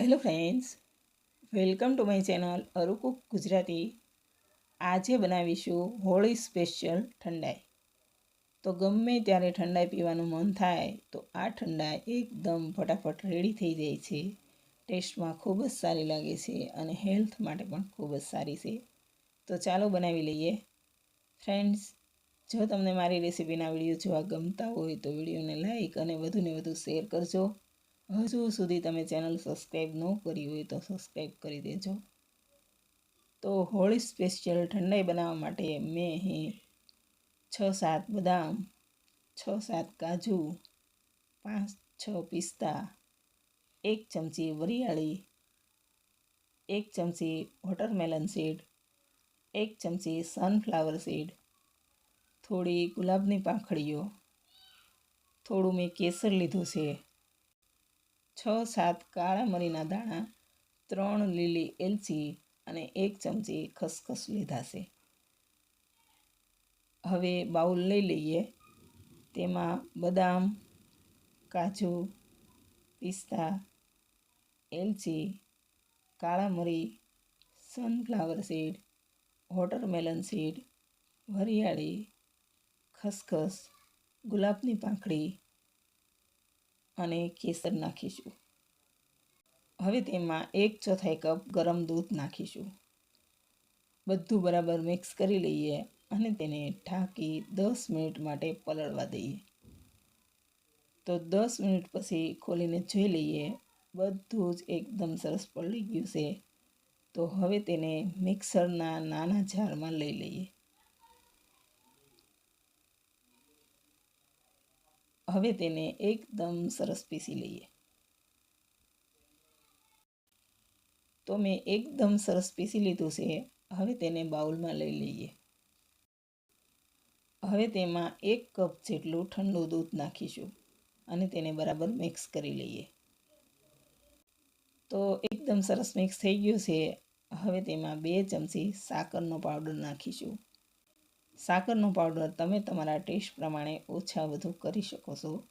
Hello friends welcome to my channel અરુકુક Gujarati આજે બનાવીશું Holi special ઠંડાઈ. તો ગમે ત્યારે ઠંડાઈ પીવાનું મન થાય, તો આ ઠંડાઈ એકદમ ફટાફટ રેડી થઈ જાય છે. ટેસ્ટમાં ખૂબ જ સારી લાગે છે અને હેલ્થ માટે પણ ખૂબ જ સારી છે. તો ચાલો બનાવી લઈએ. ફ્રેન્ડ્સ જો તમને મારી રેસીપીના વીડિયો જોવા ગમતા હોય તો વિડીયોને લાઇક અને વધુને વધુ શેર કરજો. હજુ સુધી તમે ચેનલ સબસ્ક્રાઈબ ન કરી હોય તો સબસ્ક્રાઈબ કરી દેજો. તો હોળી સ્પેશિયલ ઠંડાઈ બનાવવા માટે મેં અહીં છ સાત બદામ, છ સાત કાજુ, પાંચ છ પિસ્તા, એક ચમચી વરિયાળી, એક ચમચી વોટરમેલન સીડ, એક ચમચી સનફ્લાવર સીડ થોડી ગુલાબની પાંખડીઓ, થોડું મેં કેસર લીધું છે. છ, સાત કાળા મરીના દાણા, ત્રણ લીલી એલચી અને એક ચમચી ખસખસ લીધા છે. હવે બાઉલ લઈ લઈએ. તેમાં બદામ, કાજુ, પિસ્તા, એલચી, કાળા મરી સનફ્લાવર સીડ વોટરમેલન સીડ વરિયાળી, ખસખસ, ગુલાબની પાંખડી અને કેસર નાખીશું. હવે તેમાં એક ચોથાઈ કપ ગરમ દૂધ નાખીશું. બધું બરાબર મિક્સ કરી લઈએ અને તેને ઢાંકી દસ મિનિટ માટે પલળવા દઈએ. તો દસ મિનિટ પછી ખોલીને જોઈ લઈએ, બધું જ એકદમ સરસ પલળી ગયું છે. તો હવે તેને મિક્સરના નાના જારમાં લઈ લઈએ. હવે તેને એકદમ સરસ પીસી લઈએ. તો મેં એકદમ સરસ પીસી લીધું છે. હવે તેને બાઉલમાં લઈ લઈએ. હવે તેમાં એક કપ જેટલું ઠંડુ દૂધ નાખીશું અને તેને બરાબર મિક્સ કરી લઈએ. તો એકદમ સરસ મિક્સ થઈ ગયું છે. હવે તેમાં બે ચમચી સાકરનો પાવડર નાખીશું. સાકરનો પાવડર તમે તમારા ટેસ્ટ પ્રમાણે ઓછા વધુ કરી શકો છો.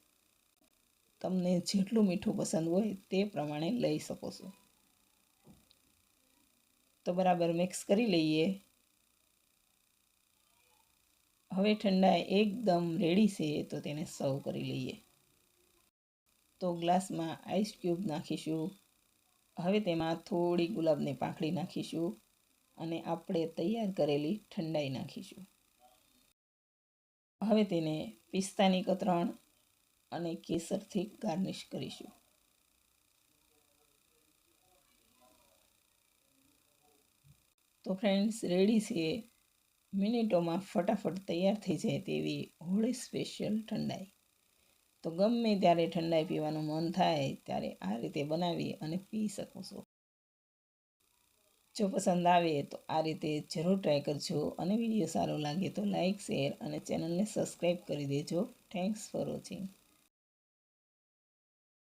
તમને જેટલું મીઠું પસંદ હોય તે પ્રમાણે લઈ શકો છો. તો બરાબર મિક્સ કરી લઈએ. હવે ઠંડા એકદમ રેડી છે તો તેને સર્વ કરી લઈએ. તો ગ્લાસમાં આઈસ ક્યુબ નાખીશું. હવે તેમાં થોડી ગુલાબની પાંખડી નાખીશું અને આપણે તૈયાર કરેલી ઠંડાઈ નાખીશું. હવે તેને પિસ્તાની કતરણ અને કેસરથી ગાર્નિશ કરીશું. તો ફ્રેન્ડ્સ રેડી છે? મિનિટોમાં ફટાફટ તૈયાર થઈ જાય તેવી હોળી સ્પેશિયલ ઠંડાઈ. તો ગમે ત્યારે ઠંડાઈ પીવાનું મન થાય, ત્યારે આ રીતે બનાવી અને પી શકો છો. જો પસંદ આવે તો આ રીતે જરૂર ટ્રાય કરજો અને વીડિયો સારો લાગે તો લાઇક શેર અને ચેનલને સબસ્ક્રાઈબ કરી દેજો. Thanks for watching